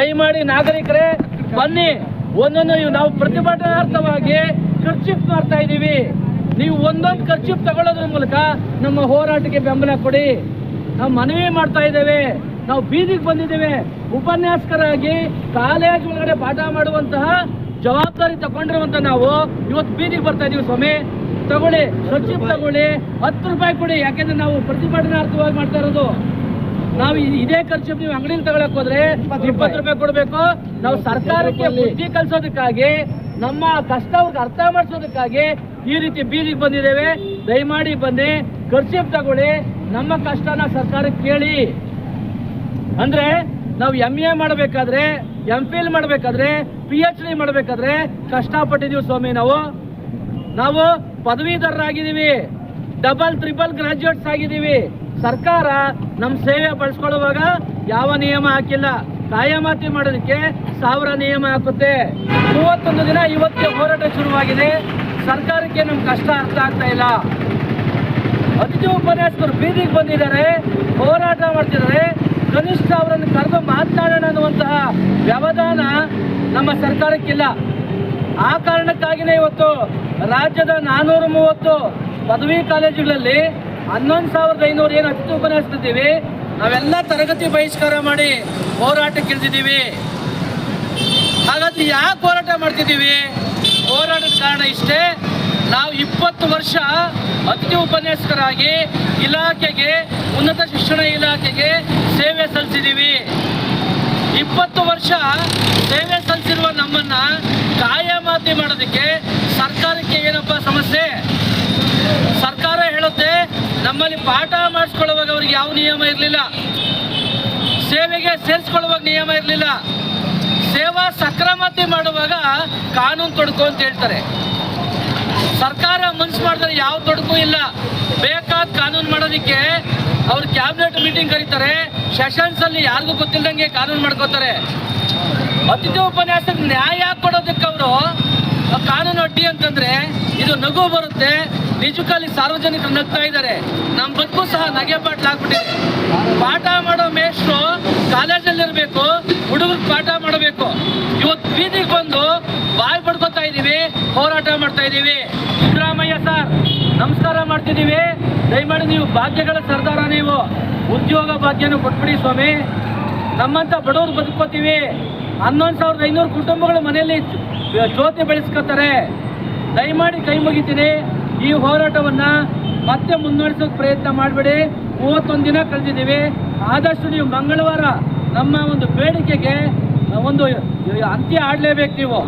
ದಯಮಾಡಿ ನಾಗರಿಕರೇ, ಬನ್ನಿ. ಒಂದೊಂದು ನಾವು ಪ್ರತಿಭಟನಾರ್ಥವಾಗಿ ಖರ್ಚಿಪ್ ಮಾಡ್ತಾ ಇದ್ದೀವಿ ನೀವು ಒಂದೊಂದು ಖರ್ಚಿಪ್ ತಗೊಳ್ಳೋದ್ರ ಮೂಲಕ ನಮ್ಮ ಹೋರಾಟಕ್ಕೆ ಬೆಂಬಲ ಕೊಡಿ. ನಾವು ಮನವಿ ಮಾಡ್ತಾ ಇದ್ದೇವೆ. ನಾವು ಬೀದಿಗೆ ಬಂದಿದ್ದೇವೆ. ಉಪನ್ಯಾಸಕರಾಗಿ ಕಾಲೇಜ್ ಒಳಗಡೆ ಪಾಠ ಮಾಡುವಂತಹ ಜವಾಬ್ದಾರಿ ತಗೊಂಡಿರುವಂತ ನಾವು ಇವತ್ತು ಬೀದಿಗೆ ಬರ್ತಾ ಇದೀವಿ ಸ್ವಾಮಿ. ತಗೊಳ್ಳಿ ಖರ್ಚಿಪ್ ತಗೊಳ್ಳಿ. ಹತ್ತು ರೂಪಾಯಿ ಕೊಡಿ. ಯಾಕೆಂದ್ರೆ ನಾವು ಪ್ರತಿಭಟನಾರ್ಥವಾಗಿ ಮಾಡ್ತಾ ಇರೋದು. ನಾವು ಇದೇ ಖರ್ಚು ನೀವು ಅಂಗಡಿಲಿ ತಗೊಳಕ್ ಹೋದ್ರೆ ಇಪ್ಪತ್ತು ರೂಪಾಯಿ. ಕೊಡಬೇಕು. ನಾವು ಸರ್ಕಾರಕ್ಕೆ ಬುದ್ಧಿ ಕಲ್ಸೋದಕ್ಕಾಗಿ ನಮ್ಮ ಕಷ್ಟ ಅವ್ರಿಗೆ ಅರ್ಥ ಮಾಡಿಸೋದಕ್ಕಾಗಿ ಈ ರೀತಿ ಬೀದಿಗೆ ಬಂದಿದ್ದೇವೆ. ದಯಮಾಡಿ ಬನ್ನಿ ಖರ್ಚು ತಗೊಳ್ಳಿ ನಮ್ಮ ಕಷ್ಟನ ಸರ್ಕಾರಕ್ಕೆ ಕೇಳಿ. ಅಂದ್ರೆ ನಾವು ಎಂ ಎ ಮಾಡಬೇಕಾದ್ರೆ ಎಂ ಫಿಲ್ ಮಾಡಬೇಕಾದ್ರೆ ಪಿ ಎಚ್ ಡಿ ಮಾಡಬೇಕಾದ್ರೆ ಕಷ್ಟಪಟ್ಟಿದ್ದೀವಿ ಸ್ವಾಮಿ ನಾವು. ನಾವು ಪದವೀಧರರಾಗಿದ್ದೀವಿ. ಡಬಲ್ ತ್ರಿಬಲ್ ಗ್ರಾಜುಯೇಟ್ಸ್ ಆಗಿದ್ದೀವಿ. ಸರ್ಕಾರ ನಮ್ಮ ಸೇವೆ ಬಳಸ್ಕೊಳ್ಳುವಾಗ ಯಾವ ನಿಯಮ ಹಾಕಿಲ್ಲ. ಕಾಯಮಾತಿ ಮಾಡೋದಕ್ಕೆ ಸಾವಿರ ನಿಯಮ ಹಾಕುತ್ತೆ. ಮೂವತ್ತೊಂದು ದಿನ ಇವತ್ತಿಗೆ ಹೋರಾಟ ಶುರುವಾಗಿದೆ. ಸರ್ಕಾರಕ್ಕೆ ನಮ್ಮ ಕಷ್ಟ ಅರ್ಥ ಆಗ್ತಾ ಇಲ್ಲ. ಅತಿಥಿ ಉಪನ್ಯಾಸಕರು ಬೀದಿಗೆ ಬಂದಿದ್ದಾರೆ. ಹೋರಾಟ ಮಾಡ್ತಿದ್ದಾರೆ. ಕನಿಷ್ಠ ಅವರನ್ನು ಕರೆದು ಮಾತನಾಡೋಣ ಅನ್ನುವಂತಹ ವ್ಯವಧಾನ ನಮ್ಮ ಸರ್ಕಾರಕ್ಕಿಲ್ಲ. ಆ ಕಾರಣಕ್ಕಾಗಿನೇ ಇವತ್ತು ರಾಜ್ಯದ ನಾನ್ನೂರ ಮೂವತ್ತು ಪದವಿ ಕಾಲೇಜುಗಳಲ್ಲಿ ಹನ್ನೊಂದು ಸಾವಿರದ ಐನೂರು ಏನು ಅತಿಥಿ ಇದ್ದೀವಿ ನಾವೆಲ್ಲ ತರಗತಿ ಬಹಿಷ್ಕಾರ ಮಾಡಿ ಹೋರಾಟಕ್ಕೆ ಇಳಿದಿದ್ದೀವಿ. ಹಾಗಾದ್ರೆ ಯಾಕೆ ಹೋರಾಟ ಮಾಡ್ತಿದ್ದೀವಿ? ಹೋರಾಟದ ಕಾರಣ ಇಷ್ಟೇ, ನಾವು ಇಪ್ಪತ್ತು ವರ್ಷ ಅತಿಥಿ ಉಪನ್ಯಾಸಕರಾಗಿ ಇಲಾಖೆಗೆ, ಉನ್ನತ ಶಿಕ್ಷಣ ಇಲಾಖೆಗೆ ಸೇವೆ ಸಲ್ಲಿಸಿದ್ದೀವಿ. ಇಪ್ಪತ್ತು ವರ್ಷ ಸೇವೆ ಸಲ್ಲಿಸಿರುವ ನಮ್ಮನ್ನ ಕಾಯಮಾತಿ ಮಾಡೋದಕ್ಕೆ ಸರ್ಕಾರಕ್ಕೆ ಏನಪ್ಪ ಸಮಸ್ಯೆ? ನಮ್ಮಲ್ಲಿ ಪಾಠ ಮಾಡಿಸ್ಕೊಳ್ಳುವಾಗ ಅವ್ರಿಗೆ ಯಾವ ನಿಯಮ ಇರಲಿಲ್ಲ. ಸೇವೆಗೆ ಸೇರಿಸ್ಕೊಳ್ಳುವಾಗ ನಿಯಮ ಇರಲಿಲ್ಲ. ಸೇವಾ ಸಕ್ರಮತೆ ಮಾಡುವಾಗ ಕಾನೂನು ತೊಡಕು ಅಂತ ಹೇಳ್ತಾರೆ. ಸರ್ಕಾರ ಮನ್ಸು ಮಾಡಿದ್ರೆ ಯಾವ ತೊಡಕು ಇಲ್ಲ. ಬೇಕಾದ ಕಾನೂನು ಮಾಡೋದಕ್ಕೆ ಅವ್ರು ಕ್ಯಾಬಿನೆಟ್ ಮೀಟಿಂಗ್ ಕರೀತಾರೆ. ಸೆಷನ್ಸ್ ಅಲ್ಲಿ ಯಾರಿಗೂ ಗೊತ್ತಿಲ್ಲದಂಗೆ ಕಾನೂನು ಮಾಡ್ಕೋತಾರೆ. ಅತಿಥಿ ಉಪನ್ಯಾಸಕ್ಕೆ ನ್ಯಾಯ ಕೊಡೋದಕ್ಕೆ ಅವರು ಕಾನೂನು ಅಡ್ಡಿ ಅಂತಂದ್ರೆ ಇದು ನಗು ಬರುತ್ತೆ. ನಿಜಕ್ಕಲ್ಲಿ ಸಾರ್ವಜನಿಕರು ನಗ್ತಾ ಇದ್ದಾರೆ. ನಮ್ಮ ಬದುಕು ಸಹ ನಗೆ ಬಾಟ್ಲಾಗ್ಬಿಟ್ಟಿದೆ ಪಾಠ ಮಾಡೋ ಮೇಷ್ಟ್ರು ಕಾಲೇಜಲ್ಲಿ ಇರಬೇಕು ಹುಡುಗರು ಪಾಠ ಮಾಡಬೇಕು. ಇವತ್ತು ಬೀದಿಗೆ ಬಂದು ಬಾಯಿ ಪಡ್ಕೊತಾ ಇದ್ದೀವಿ ಹೋರಾಟ ಮಾಡ್ತಾ ಇದ್ದೀವಿ ಸಿದ್ದರಾಮಯ್ಯ ಸರ್, ನಮಸ್ಕಾರ ಮಾಡ್ತಿದ್ದೀವಿ ದಯಮಾಡಿ ನೀವು ಭಾಗ್ಯಗಳ ಸರ್ದಾರ ನೀವು. ಉದ್ಯೋಗ ಭಾಗ್ಯನ ಕೊಟ್ಬಿಡಿ ಸ್ವಾಮಿ. ನಮ್ಮಂತ ಬಡವರು ಬದುಕೋತೀವಿ ಹನ್ನೊಂದು ಸಾವಿರದ ಐನೂರು ಕುಟುಂಬಗಳು ಮನೆಯಲ್ಲಿ ಜ್ಯೋತಿ ಬೆಳೆಸ್ಕೋತಾರೆ. ದಯಮಾಡಿ ಕೈ ಮುಗಿತೀನಿ. ಈ ಹೋರಾಟವನ್ನ ಮತ್ತೆ ಮುನ್ನಡೆಸೋಕೆ ಪ್ರಯತ್ನ ಮಾಡಬೇಡಿ. ಮೂವತ್ತೊಂದು ದಿನ ಕಳೆದಿದ್ದೀವಿ. ಆದಷ್ಟು ನೀವು ಮಂಗಳವಾರ ನಮ್ಮ ಒಂದು ಬೇಡಿಕೆಗೆ ಒಂದು ಅಂತ್ಯ ಆಡಲೇಬೇಕು ನೀವು.